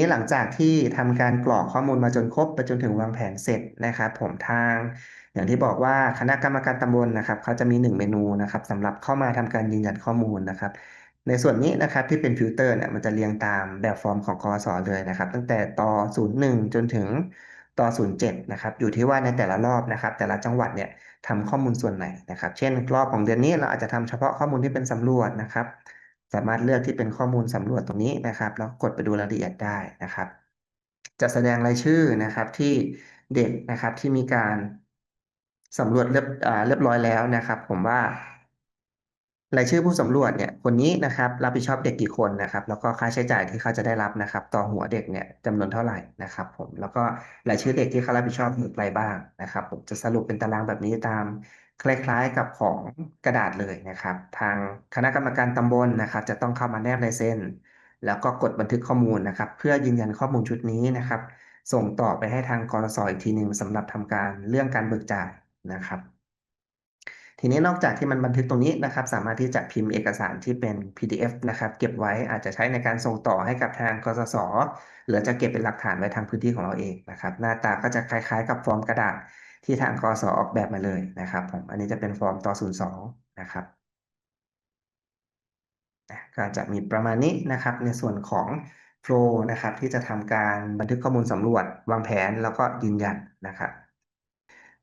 นี้หลังจากที่ทำการกรอกข้อมูลมาจนครบไปจนถึงวางแผนเสร็จนะครับผมทาง อย่างที่บอกว่าคณะกรรมการตำบลนะครับเขาจะมีหนึ่งเมนูนะครับสำหรับเข้ามาทำการยืนยันข้อมูลนะครับในส่วนนี้นะครับที่เป็นฟิลเตอร์เนี่ยมันจะเรียงตามแบบฟอร์มของกสเลยนะครับ ตั้งแต่ต่อ 01 จนถึงต่อ 07 นะครับ อยู่ที่ว่าในแต่ละรอบนะครับ แต่ละจังหวัดเนี่ยทำข้อมูลส่วนไหนนะครับ เช่นรอบของเดือนนี้เราอาจจะทำเฉพาะข้อมูลที่เป็นสำรวจนะครับ สามารถเลือกที่เป็นข้อมูลสำรวจตรงนี้นะครับ แล้วกดไปดูรายละเอียดได้นะครับ จะแสดงรายชื่อนะครับที่เด็กนะครับที่มีการสำรวจเรียบเรียบร้อยแล้วนะครับ ผมว่ารายชื่อผู้สำรวจเนี่ยคนนี้นะครับรับผิดชอบเด็กกี่คนนะครับ แล้วก็ค่าใช้จ่ายที่เขาจะได้รับนะครับ ต่อหัวเด็กเนี่ยจำนวนเท่าไหร่นะครับ ผมแล้วก็รายชื่อเด็กที่เขารับผิดชอบมีใครบ้างนะครับ ผมจะสรุปเป็นตารางแบบนี้ตาม คล้ายๆกับของกระดาษเลยนะครับ ทางคณะกรรมการตำบลนะครับ จะต้องเข้ามาแนบลายเซ็นแล้วก็กดบันทึกข้อมูลนะครับ เพื่อยืนยันข้อมูลชุดนี้นะครับ ส่งต่อไปให้ทางกรสอีกทีหนึ่งสำหรับทำการเรื่องการเบิกจ่ายนะครับ ทีนี้นอกจากที่มันบันทึกตรงนี้นะครับ สามารถที่จะพิมพ์เอกสารที่เป็น PDF นะครับ เก็บไว้อาจจะใช้ในการส่งต่อให้กับทางกสศหรือจะเก็บเป็นหลักฐานไว้ทางพื้นที่ของเราเองนะครับ หน้าตาก็จะคล้ายๆ กับฟอร์มกระดาษที่ทางกสออกแบบมาเลยนะครับผมอันนี้จะเป็นฟอร์มต่อ 02 นะครับก็จะมีประมาณนี้นะครับ ในส่วนของโฟล์นะครับ ที่จะทำการบันทึกข้อมูลสำรวจ วางแผนแล้วก็ยืนยันนะครับ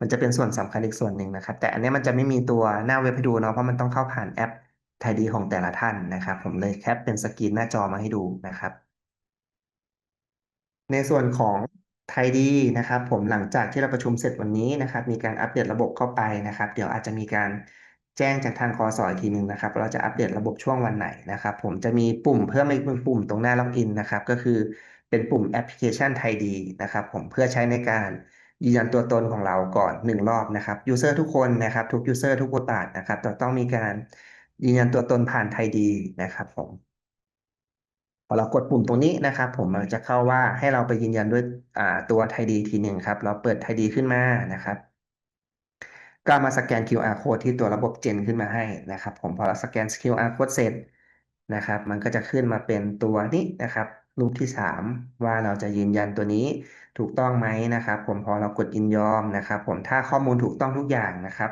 มันจะเป็นส่วนสำคัญอีกส่วนหนึ่งนะครับ แต่อันนี้มันจะไม่มีตัวหน้าเว็บให้ดูเนาะเพราะมันต้องเข้าผ่านแอปไทยดีของแต่ละท่านนะครับ ผมเลยแคปเป็นสกรีนหน้าจอมาให้ดูนะครับ ในส่วนของไทยดีนะครับ ผมหลังจากที่เราประชุมเสร็จวันนี้นะครับ มีการอัปเดตระบบเข้าไปนะครับ เดี๋ยวอาจจะมีการแจ้งจากทางคอสอยทีหนึ่งนะครับ เราจะอัปเดตระบบช่วงวันไหนนะครับ ผมจะมีปุ่มเพิ่มอีกหนึ่งปุ่มตรงหน้าล็อกอินนะครับ ก็คือเป็นปุ่มแอปพลิเคชันไทยดีนะครับ ผมเพื่อใช้ในการ ยืนยันตัวตนของเราก่อนหนึ่งรอบนะครับยูเซอร์ทุกคนนะครับ ทุกยูเซอร์ทุกบทบาทนะครับจะต้องมีการยืนยันตัวตนผ่านไทยดีนะครับผมพอเรากดปุ่มตรงนี้นะครับ ผมมันจะเข้าว่าให้เราไปยืนยันด้วยตัวไทยดีทีหนึ่งครับ เราเปิดไทยดีขึ้นมานะครับก็มาสแกน QR code ที่ตัวระบบเจนขึ้นมาให้นะครับ ผมพอเราสแกน QR code เสร็จนะครับ มันก็จะขึ้นมาเป็นตัวนี้นะครับ รูปที่ 3 ว่าเราจะยืนยันตัวนี้ถูกต้องไหมนะครับ ผมพอเรากดยินยอมนะครับ ผมถ้าข้อมูลถูกต้องทุกอย่างนะครับ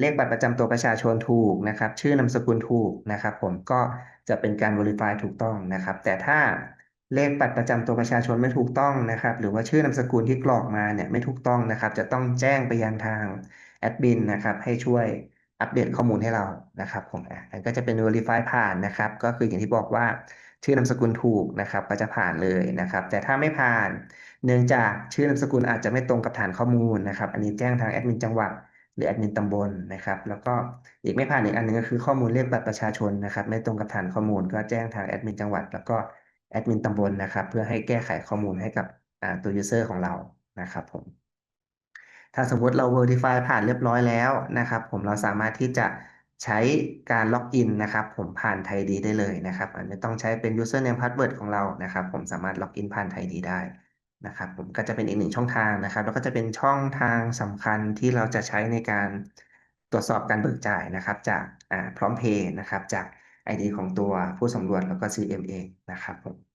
เลขบัตรประจำตัวประชาชนถูกนะครับ ชื่อนามสกุลถูกนะครับ ผมก็จะเป็นการ verify ถูกต้องนะครับ แต่ถ้าเลขบัตรประจำตัวประชาชนไม่ถูกต้องนะครับ หรือว่าชื่อนามสกุลที่กรอกมาเนี่ยไม่ถูกต้องนะครับ จะต้องแจ้งไปยังทางแอดมินนะครับ ให้ช่วยอัปเดตข้อมูลให้เรานะครับ ผมอันก็จะเป็น verify ผ่านนะครับ ก็คืออย่างที่บอกว่า ชื่อนามสกุลถูกนะครับ ก็จะผ่านเลยนะครับ แต่ถ้าไม่ผ่าน เนื่องจากชื่อนามสกุลอาจจะไม่ตรงกับฐานข้อมูลนะครับ อันนี้แจ้งทางแอดมินจังหวัดหรือแอดมินตำบลนะครับ แล้วก็อีกไม่ผ่านอีกอันนึงก็คือข้อมูลเลขบัตรประชาชนนะครับ ไม่ตรงกับฐานข้อมูล ก็แจ้งทางแอดมินจังหวัด แล้วก็แอดมินตำบลนะครับ เพื่อให้แก้ไขข้อมูลให้กับตัวยูเซอร์ของเรานะครับผมถ้าสมมติเรา Verify ผ่านเรียบร้อยแล้วนะครับ ผมเราสามารถที่จะ ใช้การล็อกอินนะครับ ผมผ่านไทยดีได้เลยนะครับไม่ต้องใช้เป็น username password ของเรานะครับ ผมสามารถล็อกอินผ่านไทยดีได้นะครับ ผมก็จะเป็นอีกหนึ่งช่องทางนะครับ แล้วก็จะเป็นช่องทางสำคัญที่เราจะใช้ในการตรวจสอบการเบิกจ่ายนะครับ จากพร้อมเพย์นะครับ จาก ID ของตัวผู้สำรวจแล้วก็ CMA นะครับผม